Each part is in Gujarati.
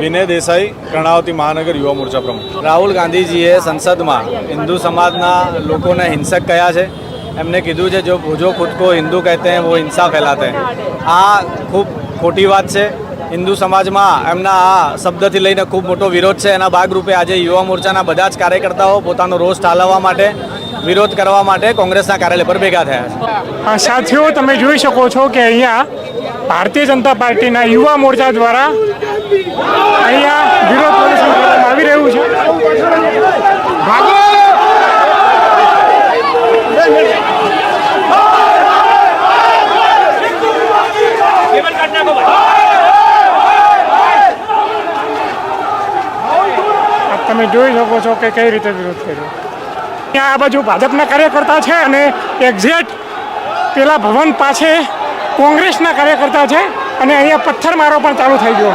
વિનય દેસાઈ કર્ણાવતી મહાનગર યુવા મોરચા પ્રમુખ. રાહુલ ગાંધીજીએ સંસદમાં હિન્દુ સમાજના લોકોને હિંસક કયા છે. એમને કીધું છે જો જો ખુદ કો હિન્દુ કહેતે હૈ વો હિંસા ફેલાતે આ ખૂબ ખોટી વાત છે. હિન્દુ સમાજમાં એમના આ શબ્દથી લઈને ખૂબ મોટો વિરોધ છે. એના ભાગરૂપે આજે યુવા મોરચાના બધા જ કાર્યકર્તાઓ પોતાનો રોષ ઠાલવવા માટે વિરોધ કરવા માટે કોંગ્રેસના કાર્યાલય પર ભેગા થયા છે. સાથીઓ તમે જોઈ શકો છો કે અહીંયા ભારતીય જનતા પાર્ટીના યુવા મોરચા દ્વારા અહીંયા વિરોધ પ્રદર્શન કરવામાં આવી રહ્યું છે. તમે જોઈ શકો છો કે કઈ રીતે વિરોધ કર્યો. ત્યાં આ બાજુ ભાજપના કાર્યકર્તા છે અને એક્ઝેક્ટ પેલા ભવન પાસે કોંગ્રેસના કાર્યકર્તા છે અને અહીંયા પથ્થરમારો પણ ચાલુ થઈ ગયો.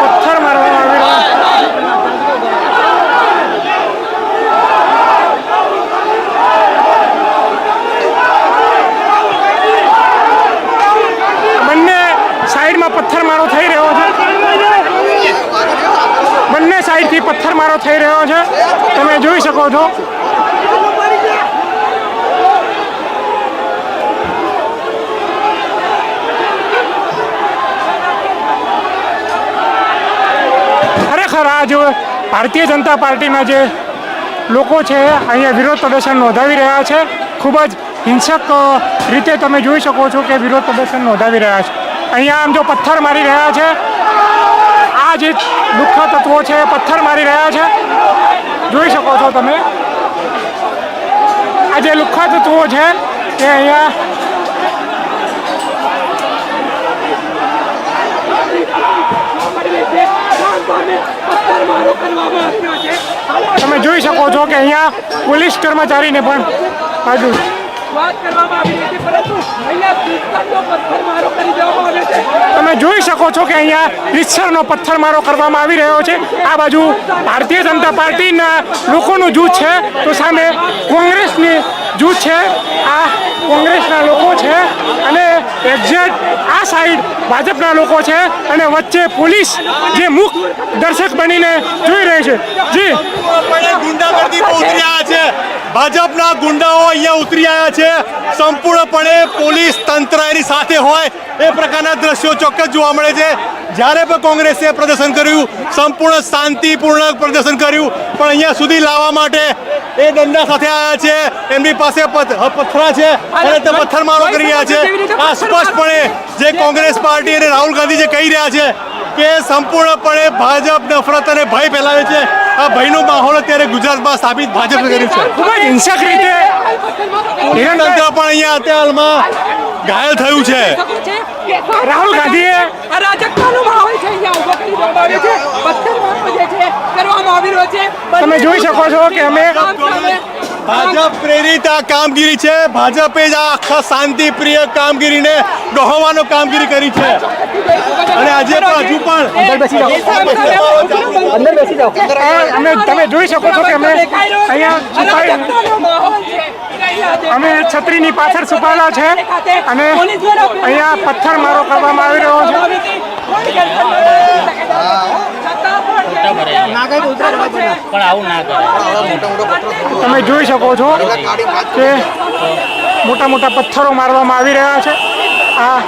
પથ્થર મારવામાં આવી રહ્યો બંને સાઈડમાં પથ્થરમારો થઈ રહ્યો છે. બંને સાઈડથી પથ્થરમારો થઈ રહ્યો છે. તમે જોઈ શકો છો ખરેખર આ જે ભારતીય જનતા પાર્ટીના જે લોકો છે, અહીંયા વિરોધ પ્રદર્શન નોંધાવી રહ્યા છે. ખૂબ જ હિંસક રીતે તમે જોઈ શકો છો કે વિરોધ પ્રદર્શન નોંધાવી રહ્યા છે. અહીંયા આમ જો પથ્થર મારી રહ્યા છે. આ જે દુઃખ તત્વો છે પથ્થર મારી રહ્યા છે. જોઈ શકો છો તમે. આ જે લુખ્ખા તત્વો છે તે અહીંયા તમે જોઈ શકો છો કે અહીંયા પોલીસ કર્મચારીને પણ બાજુ તમે જોઈ શકો છો કે અહીંયા રીતસરનો પથ્થરમારો કરવામાં આવી રહ્યો છે. આ બાજુ ભારતીય જનતા પાર્ટીના લોકોનું જૂથ છે. તો સામે કોંગ્રેસની જૂથ છે, આ કોંગ્રેસના લોકો છે અને એક્ઝેક્ટ આ સાઈડ ભાજપના લોકો છે અને વચ્ચે પોલીસ જે મુખ દર્શક બનીને જોઈ રહી છે. જી. ગુંડાગર્દી પર ઉતરી આવ્યા છે. ભાજપના ગુંડાઓ અહીંયા ઉતરી આવ્યા છે. સંપૂર્ણપણે પોલીસ તંત્ર એની સાથે હોય એ પ્રકારના દ્રશ્યો ચોક્કસ જોવા મળે છે. જ્યારે પણ કોંગ્રેસે પ્રદર્શન કર્યું, સંપૂર્ણ શાંતિપૂર્ણ પ્રદર્શન કર્યું, પણ અહીંયા સુધી લાવવા માટે એ દંડા સાથે આવ્યા છે. એમની પાસે પથરા પથ્થરા છે. અને તે પથ્થરમારો કરી રહ્યા છે. આ સ્પષ્ટપણે જે કોંગ્રેસ પાર્ટી અને રાહુલ ગાંધી જે કહી રહ્યા છે કે સંપૂર્ણપણે ભાજપ નફરત અને ભય ફેલાવે છે. આ ભયનો માહોલ અત્યારે ગુજરાતમાં સ્થાપિત ભાજપે કર્યું છે. ખૂબ જ હિંસક રીતે તંત્ર પણ અહીંયા અત્યારમાં હાલમાં ઘાયલ થયું છે. રાહુલ ગાંધીએ તમે જોઈ શકો છો કે અમે ભાજપ પ્રેરિત આ કામગીરી છે. ભાજપે જ આ આખા શાંતિપ્રિય કામગીરીને ડહોવાનો કામગીરી કરી છે. અને આજે પણ હજુ પણ અમે તમે જોઈ શકો છો કે અમે અહીંયા અમે છત્રીની પાછળ છુપાયેલા છે અને અહીંયા પથ્થર મારો કરવામાં આવી રહ્યો છે. પણ આવું ના કરે. તમે જોઈ શકો છો કે મોટા મોટા પથ્થરો મારવામાં આવી રહ્યા છે. આ